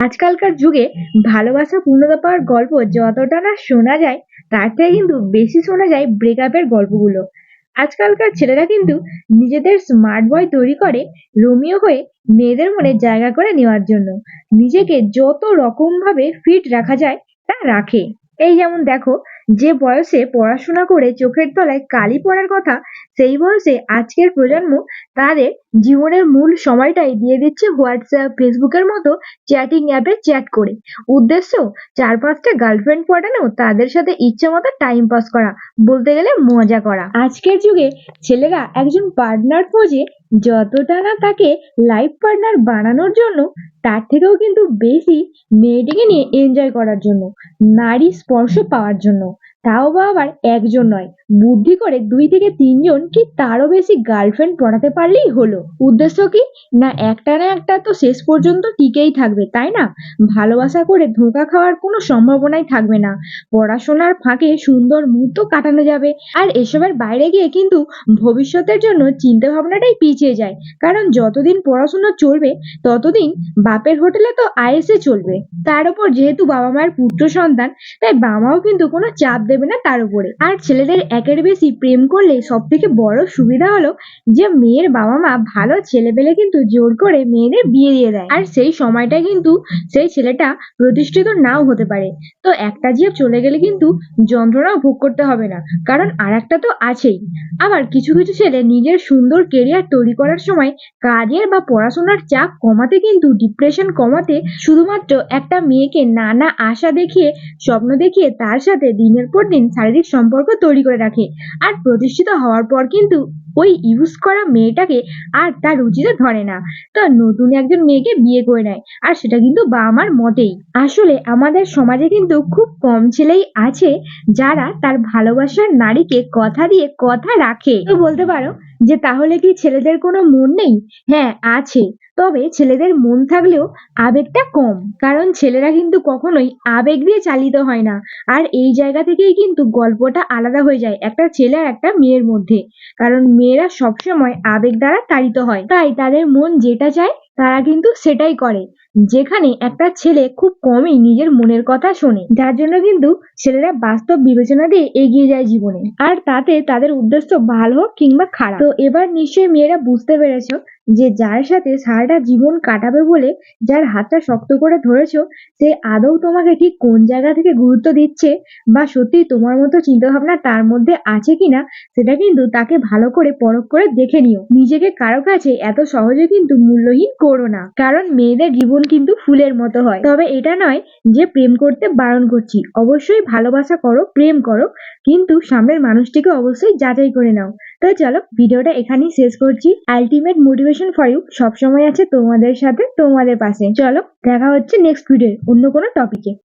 আজকালকার যুগে ভালোবাসা পূর্ণতা পাওয়ার গল্প যতটা না শোনা যায়, তার থেকে কিন্তু বেশি শোনা যায় ব্রেকআপের গল্পগুলো। আজকালকার ছেলেরা কিন্তু নিজেদের স্মার্ট বয় তৈরি করে রোমিও হয়ে মেয়েদের মনে জায়গা করে নেওয়ার জন্য। নিজেকে যত রকম ভাবে ফিট রাখা যায়, তা রাখে। এই যেমন দেখো, যে বয়সে পড়াশোনা করে চোখের তলায় কালি পড়ার কথা, সেই বয়সে আজকের প্রজন্ম তাদের জীবনের মূল সময়টাই দিয়ে দিচ্ছে হোয়াটসঅ্যাপ, ফেসবুকের মতো চ্যাটিং অ্যাপে চ্যাট করে। উদ্দেশ্য, চার পাঁচটা গার্লফ্রেন্ড পটানো, তাদের সাথে ইচ্ছে মতো টাইম পাস করা, বলতে গেলে মজা করা। আজকের যুগে ছেলেরা একজন পার্টনার খোঁজে যতটা না তাকে লাইফ পার্টনার বানানোর জন্য, তার থেকেও কিন্তু বেশি মেয়েটিকে নিয়ে এনজয় করার জন্য, নারী স্পর্শ পাওয়ার জন্য। তাও বা আবার একজন নয়। বুদ্ধি করে দুই থেকে তিনজন কি তারও বেশি গার্লফ্রেন্ড পড়াতে পারলেই হলো? উদ্দেশ্য কি? না একটা না একটা তো শেষ পর্যন্ত টিকেই থাকবে, তাই না? ভালোবাসা করে ধোঁকা খাওয়ার কোনো সম্ভাবনাই থাকবে না। পড়াশোনার ফাঁকে সুন্দর মুহূর্ত কাটানো যাবে। আর এসবের বাইরে গিয়ে কিন্তু ভবিষ্যতের জন্য চিন্তা ভাবনাটাই পিছিয়ে যায়। কারণ যতদিন পড়াশোনা চলবে, ততদিন বাপের হোটেলে তো আইএসএ চলবে। তার উপর যেহেতু বাবা মায়ের পুত্র সন্তান, তাই বাবা মাও কিন্তু কোনো চাপ দেবে না তার উপরে। আর ছেলেদের একের বেশি প্রেম করলে সব থেকে বড় সুবিধা হলো যে মেয়ের বাবা মা ভালো ছেলে পেলে কিন্তু জোর করে মেয়েদের বিয়ে দিয়ে দেয়। আর সেই সময়টা কিন্তু সেই ছেলেটা প্রতিষ্ঠিত নাও হতে পারে। তো একটা জিভ চলে গেলে কিন্তু যন্ত্রণাও ভোগ করতে হবে না, কারণ আর একটা তো আছেই। আবার কিছু কিছু ছেলে নিজের সুন্দর কেরিয়ার তৈরি করার সময় কাজের বা পড়াশোনার চাপ কমাতে কিন্তু ডিপ্রেশন কমাতে শুধুমাত্র একটা মেয়েকে নানা আশা দেখিয়ে, স্বপ্ন দেখিয়ে তার সাথে দিনের পর দিন শারীরিক সম্পর্ক তৈরি করে রাখে। আর প্রতিষ্ঠিত হওয়ার পর কিন্তু ওই ইউজ করা মেয়েটাকে আর তার রুচিতে ধরে না। তো নতুন একজন মেয়েকে বিয়ে করে নেয়, আর সেটা কিন্তু বাবা মার মতেই। আসলে আমাদের সমাজে কিন্তু খুব কম ছেলেই আছে যারা তার ভালোবাসার নারীকে কথা দিয়ে কথা রাখে। তো বলতে পারো যে তাহলে কি ছেলেদের কোনো মন নেই? হ্যাঁ আছে। তবে ছেলেদের মন থাকলেও আবেগটা কম। কারণ ছেলেরা কিন্তু কখনোই আবেগ দিয়ে চালিত হয় না। আর এই জায়গা থেকেই কিন্তু গল্পটা আলাদা হয়ে যায় একটা ছেলে আর একটা মেয়ের মধ্যে। কারণ মেয়েরা সবসময় আবেগ দ্বারা তাড়িত হয়। তাই তাদের মন যেটা চায় তারা কিন্তু সেটাই করে। যেখানে একটা ছেলে খুব কমই নিজের মনের কথা শোনে। যার জন্য কিন্তু ছেলেরা বাস্তব বিবেচনা দিয়ে এগিয়ে যায় জীবনে। আর তাতে তাদের উদ্দেশ্য ভালো হোক কিংবা খারাপ। তো এবার নিশ্চয়ই মেয়েরা বুঝতে পেরেছ যে যার সাথে সারাটা জীবন কাটাবে বলে যার হাতটা শক্ত করে ধরেছ, সে আদৌ তোমাকে ঠিক কোন জায়গা থেকে গুরুত্ব দিচ্ছে বা সত্যি তোমার মতো চিন্তাভাবনা তার মধ্যে আছে কিনা, সেটা কিন্তু তাকে ভালো করে পরখ করে দেখে নিও। নিজেকে কারও কাছে এত সহজে কিন্তু মূল্যহীন করো না, কারণ মেয়েদের জীবন কিন্তু ফুলের মতো হয়। তবে এটা নয় যে প্রেম করতে বারণ করছি। অবশ্যই ভালোবাসা করো, প্রেম করো, কিন্তু সামনের মানুষটিকে অবশ্যই যাচাই করে নাও। তো চলো ভিডিওটা এখানেই শেষ করছি। আলটিমেট মোটিভেশন ফর ইউ সবসময় আছে তোমাদের সাথে, তোমাদের পাশে। চলো দেখা হচ্ছে নেক্সট ভিডিও অন্য কোনো টপিকে